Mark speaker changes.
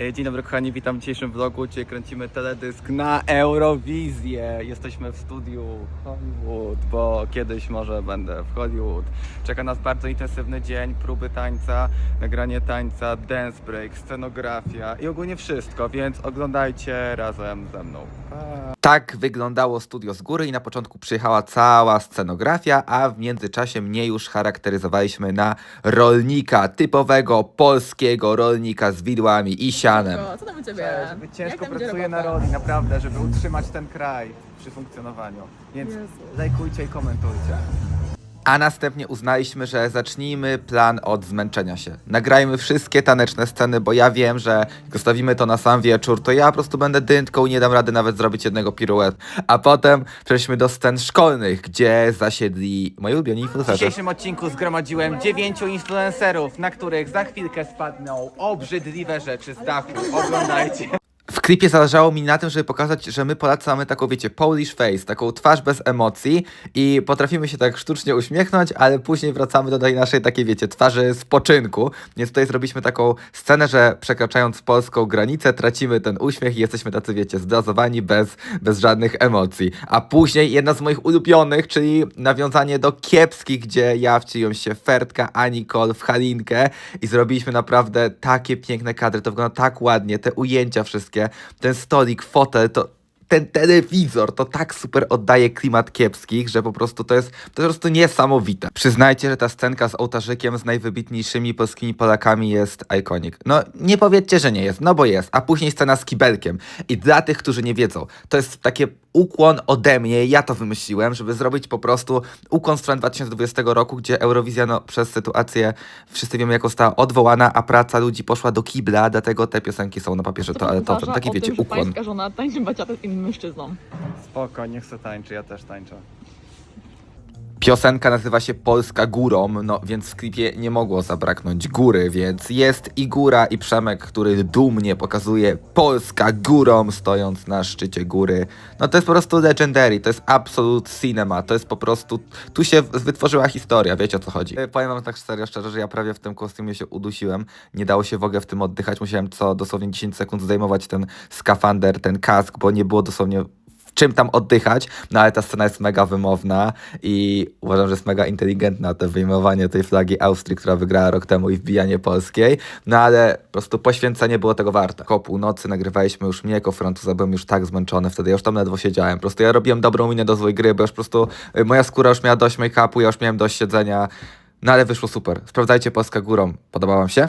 Speaker 1: E, Dzień dobry kochani, witam w dzisiejszym vlogu, gdzie kręcimy teledysk na Eurowizję. Jesteśmy w studiu Hollywood, bo kiedyś może będę w Hollywood. Czeka nas bardzo intensywny dzień, próby tańca, nagranie tańca, dance break, scenografia i ogólnie wszystko, więc oglądajcie razem ze mną. Pa.
Speaker 2: Tak wyglądało studio z góry i na początku przyjechała cała scenografia, a w międzyczasie mnie już charakteryzowaliśmy na rolnika, typowego polskiego rolnika z widłami i sianem.
Speaker 3: Co tam u ciebie?
Speaker 1: Żeby
Speaker 3: Jak
Speaker 1: ciężko
Speaker 3: tam idzie
Speaker 1: pracuję na roli, naprawdę, żeby utrzymać ten kraj przy funkcjonowaniu. Więc
Speaker 3: Jezu.
Speaker 1: lajkujcie i komentujcie.
Speaker 2: A następnie uznaliśmy, że zacznijmy plan od zmęczenia się. Nagrajmy wszystkie taneczne sceny, bo ja wiem, że jak zostawimy to na sam wieczór, to ja po prostu będę dętką i nie dam rady nawet zrobić jednego piruetu. A potem przejdźmy do scen szkolnych, gdzie zasiedli moi ulubieni
Speaker 1: W
Speaker 2: influencerzy.
Speaker 1: dzisiejszym odcinku zgromadziłem dziewięciu influencerów, na których za chwilkę spadną obrzydliwe rzeczy z dachu. Oglądajcie.
Speaker 2: Klipie zależało mi na tym, żeby pokazać, że my Polacy mamy taką, wiecie, Polish face, taką twarz bez emocji i potrafimy się tak sztucznie uśmiechnąć, ale później wracamy do tej naszej takiej, wiecie, twarzy spoczynku. Więc tutaj zrobiliśmy taką scenę, że przekraczając polską granicę tracimy ten uśmiech i jesteśmy tacy, wiecie, zdazowani bez, bez żadnych emocji. A później jedna z moich ulubionych, czyli nawiązanie do kiepskich, gdzie ja wcieliłem się Fertka, Anikol, w Halinkę i zrobiliśmy naprawdę takie piękne kadry, to wygląda tak ładnie, te ujęcia wszystkie, ten stolik, fotel, to ten telewizor to tak super oddaje klimat kiepskich, że po prostu to jest, to po prostu niesamowite. Przyznajcie, że ta scenka z ołtarzykiem z najwybitniejszymi polskimi Polakami jest iconic. No nie powiedzcie, że nie jest, no bo jest. A później scena z kibelkiem. I dla tych, którzy nie wiedzą, to jest takie ukłon ode mnie, ja to wymyśliłem, żeby zrobić po prostu ukłon stron 2020 roku, gdzie Eurowizja no, przez sytuację, wszyscy wiemy jak została odwołana, a praca ludzi poszła do kibla, dlatego te piosenki są na papierze
Speaker 3: To
Speaker 2: toaletowym.
Speaker 3: uważa
Speaker 2: Taki
Speaker 3: o
Speaker 2: wiecie,
Speaker 3: tym, że
Speaker 2: ukłon.
Speaker 3: pańska żona tańczy baciatę z innym mężczyzną.
Speaker 1: Spoko, niech se tańczy, ja też tańczę.
Speaker 2: Piosenka nazywa się Polska Górą, no więc w klipie nie mogło zabraknąć góry, więc jest i góra i Przemek, który dumnie pokazuje Polska Górą, stojąc na szczycie góry. No to jest po prostu legendary, to jest absolute cinema, to jest po prostu, tu się wytworzyła historia, wiecie o co chodzi. E, Powiem wam tak serio, szczerze, że ja prawie w tym kostiumie się udusiłem, nie dało się w ogóle w tym oddychać, musiałem co dosłownie 10 sekund zdejmować ten skafander, ten kask, bo nie było dosłownie czym tam oddychać, no ale ta scena jest mega wymowna i uważam, że jest mega inteligentna to wyjmowanie tej flagi Austrii, która wygrała rok temu i wbijanie polskiej, no ale po prostu poświęcenie było tego warte. Koło północy nagrywaliśmy już mnie jako francuza, byłem już tak zmęczony wtedy, ja już tam ledwo siedziałem, po prostu ja robiłem dobrą minę do złej gry, bo już po prostu y, moja skóra już miała dość make-upu, ja już miałem dość siedzenia, no ale wyszło super. Sprawdzajcie Polska górą, podoba wam się?